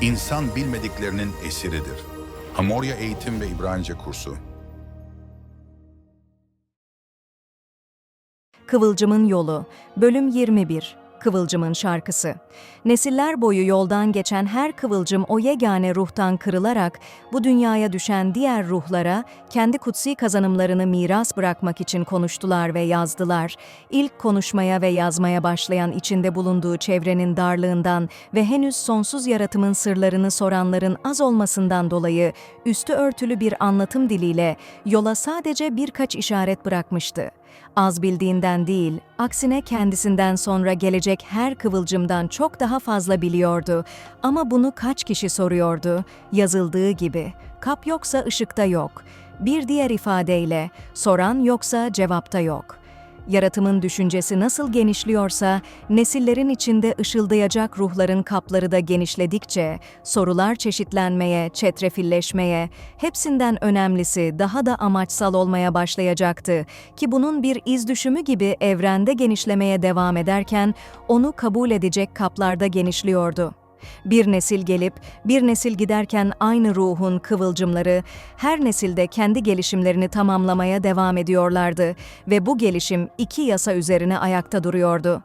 İnsan bilmediklerinin esiridir. Hamorya Eğitim ve İbranice Kursu Kıvılcımın Yolu, Bölüm 21, Kıvılcımın Şarkısı. Nesiller boyu yoldan geçen her kıvılcım o yegane ruhtan kırılarak bu dünyaya düşen diğer ruhlara kendi kutsi kazanımlarını miras bırakmak için konuştular ve yazdılar. İlk konuşmaya ve yazmaya başlayan içinde bulunduğu çevrenin darlığından ve henüz sonsuz yaratımın sırlarını soranların az olmasından dolayı üstü örtülü bir anlatım diliyle yola sadece birkaç işaret bırakmıştı. Az bildiğinden değil, aksine kendisinden sonra gelecek her kıvılcımdan çok daha fazla biliyordu. Ama bunu kaç kişi soruyordu? Yazıldığı gibi. Kap yoksa ışıkta yok. Bir diğer ifadeyle, soran yoksa cevapta yok. Yaratımın düşüncesi nasıl genişliyorsa, nesillerin içinde ışıldayacak ruhların kapları da genişledikçe, sorular çeşitlenmeye, çetrefilleşmeye, hepsinden önemlisi daha da amaçsal olmaya başlayacaktı ki bunun bir iz düşümü gibi evrende genişlemeye devam ederken, onu kabul edecek kaplarda genişliyordu. Bir nesil gelip, bir nesil giderken aynı ruhun kıvılcımları, her nesilde kendi gelişimlerini tamamlamaya devam ediyorlardı ve bu gelişim iki yasa üzerine ayakta duruyordu.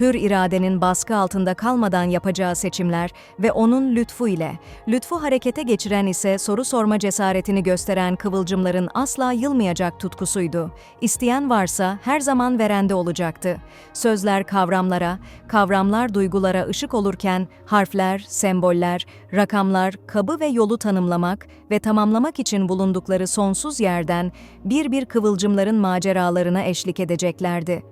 Hür iradenin baskı altında kalmadan yapacağı seçimler ve onun lütfu ile, lütfu harekete geçiren ise soru sorma cesaretini gösteren kıvılcımların asla yılmayacak tutkusuydu. İsteyen varsa her zaman verende olacaktı. Sözler kavramlara, kavramlar duygulara ışık olurken harfler harfler, semboller, rakamlar, kabı ve yolu tanımlamak ve tamamlamak için bulundukları sonsuz yerden bir bir kıvılcımların maceralarına eşlik edeceklerdi.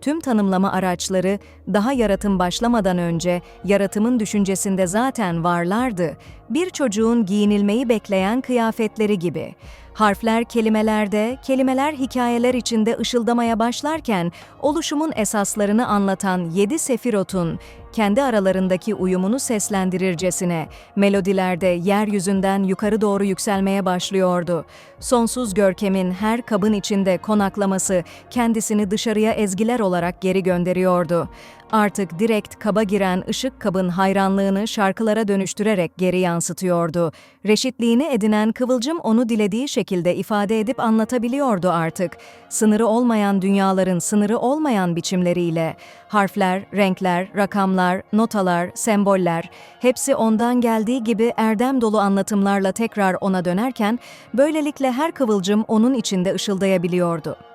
Tüm tanımlama araçları daha yaratım başlamadan önce yaratımın düşüncesinde zaten varlardı. Bir çocuğun giyinilmeyi bekleyen kıyafetleri gibi. Harfler kelimelerde, kelimeler hikayeler içinde ışıldamaya başlarken oluşumun esaslarını anlatan yedi sefirotun kendi aralarındaki uyumunu seslendirircesine melodilerde yeryüzünden yukarı doğru yükselmeye başlıyordu. Sonsuz görkemin her kabın içinde konaklaması kendisini dışarıya ezgiler olarak geri gönderiyordu. Artık direkt kaba giren ışık kabın hayranlığını şarkılara dönüştürerek geri yansıtıyordu. Reşitliğini edinen kıvılcım onu dilediği şekilde ifade edip anlatabiliyordu artık. Sınırı olmayan dünyaların sınırı olmayan biçimleriyle. Harfler, renkler, rakamlar, notalar, semboller, hepsi ondan geldiği gibi erdem dolu anlatımlarla tekrar ona dönerken, böylelikle her kıvılcım onun içinde ışıldayabiliyordu.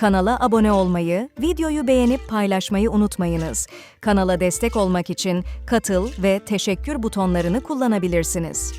Kanala abone olmayı, videoyu beğenip paylaşmayı unutmayınız. Kanala destek olmak için katıl ve teşekkür butonlarını kullanabilirsiniz.